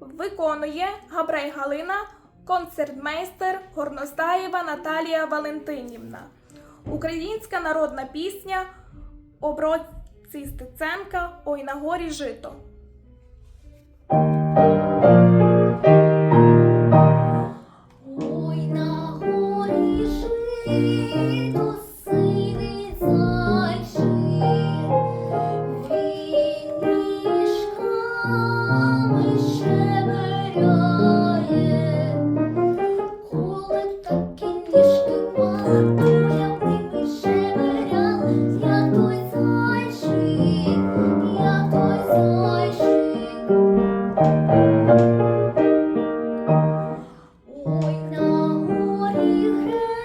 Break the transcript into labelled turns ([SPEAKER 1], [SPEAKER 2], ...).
[SPEAKER 1] Виконує Габрей Галина, концертмейстер Горностаєва Наталія Валентинівна. Українська народна пісня оброці Стеценка Ой на горі жито. Ой на горі жито.